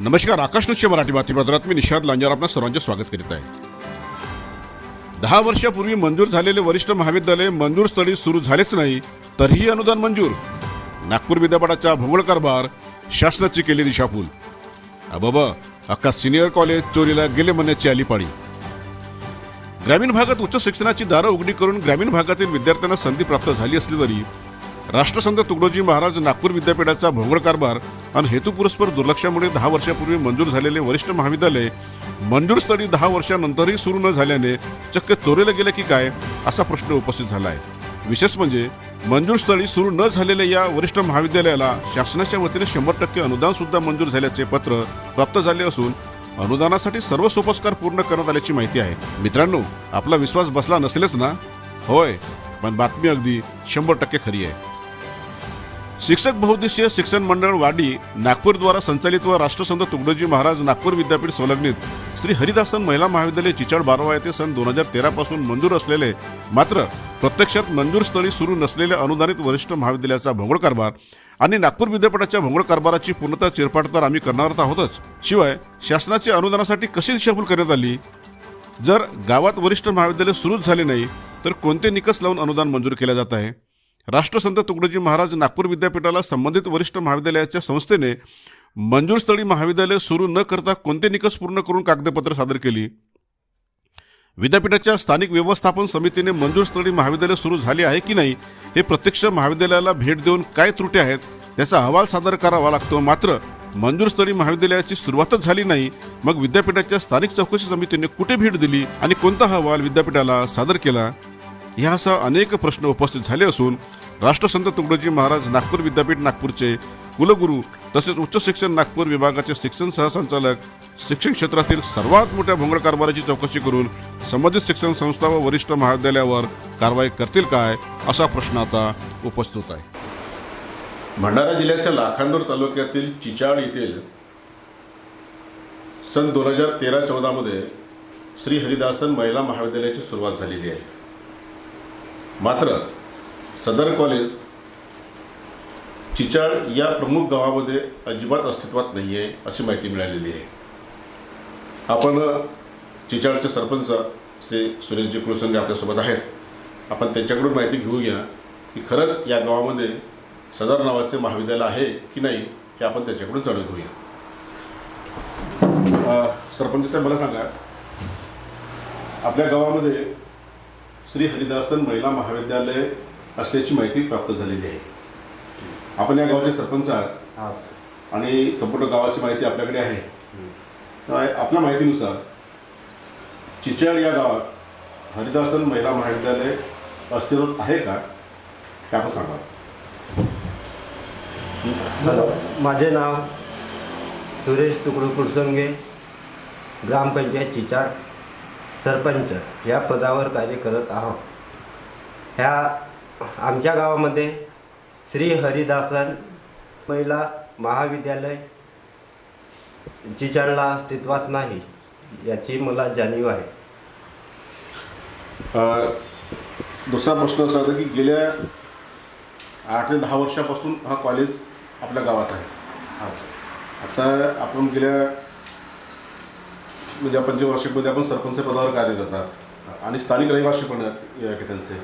नमस्कार आकाश मराठी बातमीपत्रात मी निषाद लांजार आपणा सर्वांचे स्वागत करीत आहे. दहा वर्षापूर्वी मंजूर झालेले वरिष्ठ महाविद्यालय मंजूर स्थळी सुरू झालेच नाही तरीही अनुदान मंजूर. नागपूर विद्यापीठाचा भोंगळ कारभार शासनाची केली दिशाभूल. अबाबा अख्खा सिनियर कॉलेज चोरीला गेले म्हणण्याची आली पाळी ग्रामीण भागात उच्च शिक्षणाची दारं उघडी करून ग्रामीण भागातील विद्यार्थ्यांना संधी प्राप्त झाली असली तरी राष्ट्रसंत तुकडोजी महाराज नागपूर विद्यापीठाचा भोंगळ कारभार आणि हेतुपुरस्पर दुर्लक्षामुळे दहा वर्षापूर्वी मंजूर झालेले वरिष्ठ महाविद्यालय मंजूर स्थळी दहा वर्षानंतरही सुरू न झाल्याने चक्क चोरीला गेले की काय असा प्रश्न उपस्थित झाला आहे विशेष म्हणजे मंजूर स्थळी सुरू न झालेल्या या वरिष्ठ महाविद्यालयाला शासनाच्या वतीने शंभर टक्के अनुदान सुद्धा मंजूर झाल्याचे पत्र प्राप्त झाले असून अनुदानासाठी सर्व सोपस्कार पूर्ण करण्यात आल्याची माहिती आहे. मित्रांनो आपला विश्वास बसला नसेलच ना? होय पण बातमी अगदी शंभर टक्के खरी आहे. शिक्षक बहुद्देशीय शिक्षण मंडळ वाडी नागपूरद्वारा संचालित व राष्ट्रसंत तुकडोजी महाराज नागपूर विद्यापीठ संलग्नित श्री हरिदासन महिला महाविद्यालय चिचाड बारवा येथे सन दोन हजार तेरा पासून मंजूर असलेले मात्र प्रत्यक्षात मंजूर स्थळी सुरू नसलेले अनुदानित वरिष्ठ महाविद्यालयाचा भोंगळ कारभार आणि नागपूर विद्यापीठाच्या भोंगळ कारभाराची पूर्णतः चिरपाट तर आम्ही करणार आहोतच. शिवाय शासनाच्या अनुदानासाठी कशी दिशाभूल करण्यात आली? जर गावात वरिष्ठ महाविद्यालय सुरूच झाले नाही तर कोणते निकष लावून अनुदान मंजूर केले जात आहे? राष्ट्रसंत तुकडोजी महाराज नागपूर विद्यापीठाला संबंधित वरिष्ठ महाविद्यालयाच्या संस्थेने मंजूरस्थळी महाविद्यालय सुरू न करता कोणते निकष पूर्ण करून कागदपत्र सादर केली? विद्यापीठाच्या स्थानिक व्यवस्थापन समितीने मंजूरस्थळी महाविद्यालय सुरू झाले आहे की नाही हे प्रत्यक्ष महाविद्यालयाला भेट देऊन काय त्रुटी आहेत त्याचा अहवाल सादर करावा लागतो. मात्र मंजूरस्थळी महाविद्यालयाची सुरुवातच झाली नाही. मग विद्यापीठाच्या स्थानिक चौकशी समितीने कुठे भेट दिली आणि कोणता अहवाल विद्यापीठाला सादर केला? ह्यासह अनेक प्रश्न उपस्थित झाले असून राष्ट्रसंत तुकडोजी महाराज नागपूर विद्यापीठ नागपूरचे कुलगुरू तसेच उच्च शिक्षण नागपूर विभागाचे शिक्षण सहसंचालक शिक्षण क्षेत्रातील सर्वात मोठ्या भोंगळ कारभाराची चौकशी करून संबंधित शिक्षण संस्था व वरिष्ठ महाविद्यालयावर कारवाई करतील काय असा प्रश्न आता उपस्थित होत आहे. भंडारा जिल्ह्याच्या लाखांदूर तालुक्यातील चिचाड येथील सन दोन हजार तेरा चौदामध्ये श्री हरिदासन महिला महाविद्यालयाची सुरुवात झालेली आहे. मात्र सदर कॉलेज चिचाड या प्रमुख गावामध्ये अजिबात अस्तित्वात नाही आहे अशी माहिती मिळालेली आहे. आपण चिचाडचे सरपंच श्री सुरेशजी कुलसंगे आपल्यासोबत आहेत. आपण त्यांच्याकडून माहिती घेऊया की खरंच या गावामध्ये सदर नावाचे महाविद्यालय आहे की नाही हे आपण त्याच्याकडून जाणून घेऊया. सरपंच साहेब मला सांगा आपल्या गावामध्ये श्री हरिदासन महिला महाविद्यालय असल्याची माहिती प्राप्त झालेली आहे. आपण या गावाचे सरपंच आहात. आणि संपूर्ण गावाची माहिती आपल्याकडे आहे. आपल्या माहितीनुसार चिचाड या गावात हरिदासन महिला महाविद्यालय अस्तित्वात आहे का? ते आपण सांगा. हॅलो. माझे नाव सुरेश तुकडू कुलसंगे ग्रामपंचायत चिचाड सरपंच या पदावर कार्य करत आहोत. ह्या आमच्या गावामध्ये श्री हरिदासन महिला महाविद्यालय चिचाळला अस्तित्वात नाही याची मला जाणीव आहे. दुसरा प्रश्न असा होता की गेल्या आठ ते दहा वर्षापासून हा कॉलेज आपल्या गावात आहे. आता आपण गेल्या म्हणजे पंचवार्षिकमध्ये आपण सरपंच पदावर कार्यरत आहात आणि स्थानिक रहिवासी पण या ठिकाणचे.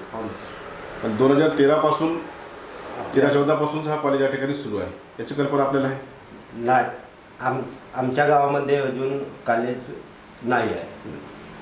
पण दोन हजार तेरापासून तेरा चौदापासूनच हा कॉलेज या ठिकाणी सुरू आहे. याची कल्पना आपल्याला आहे? नाही. आम आमच्या गावामध्ये अजून कॉलेज नाही आहे.